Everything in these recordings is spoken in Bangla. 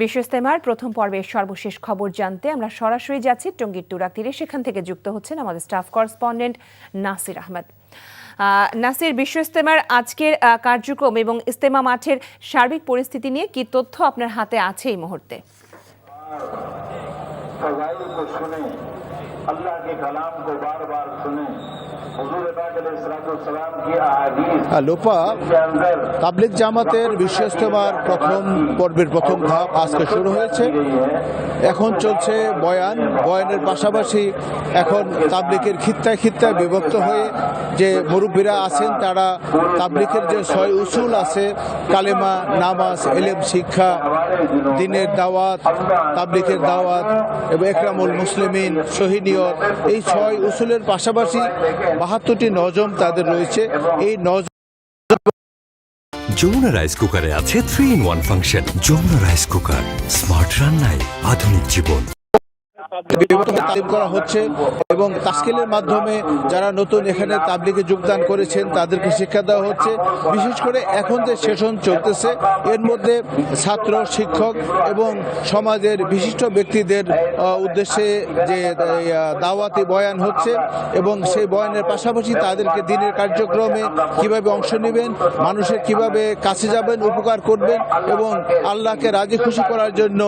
বিশ্ব ইস্তেমার প্রথম পর্বের সর্বশেষ খবর জানতে আমরা সরাসরি যাচ্ছি টঙ্গীর টুরা তীরে। সেখান থেকে যুক্ত হচ্ছেন আমাদের স্টাফ করসপন্ডেন্ট নাসির আহমেদ। নাসির বিশ্ব ইস্তেমার আজকের কার্যক্রম এবং ইস্তেমা মাঠের সার্বিক পরিস্থিতি নিয়ে কি তথ্য আপনার হাতে আছে এই মুহূর্তে? अल्लाह के कलाम को बार बार सुने हजूर सलाम की अहादीस হ্যাঁ, লোপা के अंदर তাবলিক জামাতের বিশ্ব ইস্তেমার প্রথম পর্বের প্রথম ধাপ আজকে শুরু হয়েছে এখন চলছে বয়ান বয়ানের পাশাপাশি এখন তাবলিকের খিত্তায় খিত্তায় বিভক্ত হয়ে যে মুরব্বীরা আছেন তারা তাবলিকের যে ছয় উসুল আছে কালেমা নামাজ এলেম শিক্ষা দিনের দাওয়াত তাবলিকের দাওয়াত এবং একরামুল মুসলিমিন শহীদিয়ত এই ছয় উসুলের পাশাপাশি বাহাত্তরটি নজম তাদের রয়েছে। এই নজম যমুনা রাইস কুকারে আছে three in one function Jamuna rice cooker. Smart রান্নায় আধুনিক জীবন। বিভিন্ন তালিম করা হচ্ছে এবং তাস্কিলের মাধ্যমে যারা নতুন এখানে তাবলিগে যোগদান করেছেন, তাদেরকে শিক্ষা দেওয়া হচ্ছে। বিশেষ করে এখন যে সেশন চলতেছে, এর মধ্যে ছাত্র, শিক্ষক এবং সমাজের বিশিষ্ট ব্যক্তিদের উদ্দেশ্যে যে দাওয়াতি বয়ান হচ্ছে এবং সেই বয়ানের পাশাপাশি তাদেরকে দিনের কার্যক্রমে কীভাবে অংশ নেবেন, মানুষের কীভাবে কাছে যাবেন, উপকার করবেন এবং আল্লাহকে রাজি খুশি করার জন্য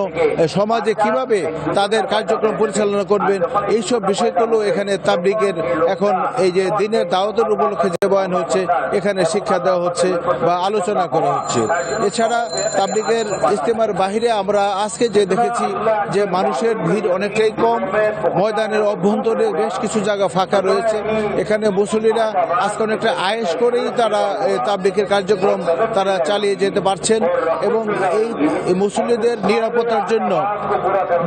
সমাজে কীভাবে তাদের কার্যক্রম পরিচালনা করবেন। এইসব বিষয়গুলো এখানে তাবলিগের এখন এই যে দিনের দাওয়াতের উপলক্ষে যে বয়ান হচ্ছে, এখানে শিক্ষা দেওয়া হচ্ছে বা আলোচনা করা হচ্ছে। এছাড়া তাবলিগের ইস্তেমার বাহিরে আমরা আজকে যে দেখেছি যে মানুষের ভিড় অনেকটাই কম, ময়দানের অভ্যন্তরে বেশ কিছু জায়গা ফাঁকা রয়েছে। এখানে মুসলিরা আজকে অনেকটা আয়েস করেই তারা এই তাবলিগের কার্যক্রম তারা চালিয়ে যেতে পারছেন এবং এই মুসলিদের নিরাপত্তার জন্য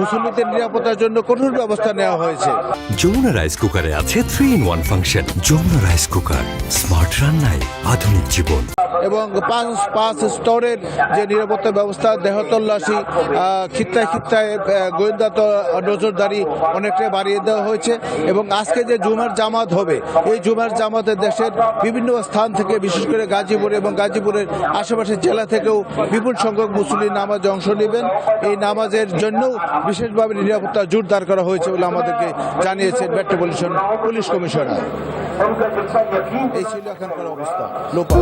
মুসলিদের নিরাপত্তার জন্য কঠোর ব্যবস্থা নেওয়া হয়েছে। যমুনা রাইস কুকারে আছে three in one function Jamuna rice cooker smart রান্নায় আধুনিক জীবন। এবং পাঁচ পাঁচ স্তরের যে নিরাপত্তা ব্যবস্থা, দেহতল্লাশি খিত্তায় খিত্তায় গোয়েন্দা নজরদারি অনেকটাই বাড়িয়ে দেওয়া হয়েছে। এবং আজকে যে জুমার জামাত হবে, এই জুমার জামাতে দেশের বিভিন্ন স্থান থেকে, বিশেষ করে গাজীপুর এবং গাজীপুরের আশেপাশের জেলা থেকেও বিপুল সংখ্যক মুসলিম নামাজে অংশ নেবেন। এই নামাজের জন্যও বিশেষভাবে নিরাপত্তা জোরদার করা হয়েছে বলে আমাদেরকে জানিয়েছেন metropolitan police commissioner. Eşili Hakan Karabus'ta. Lupa.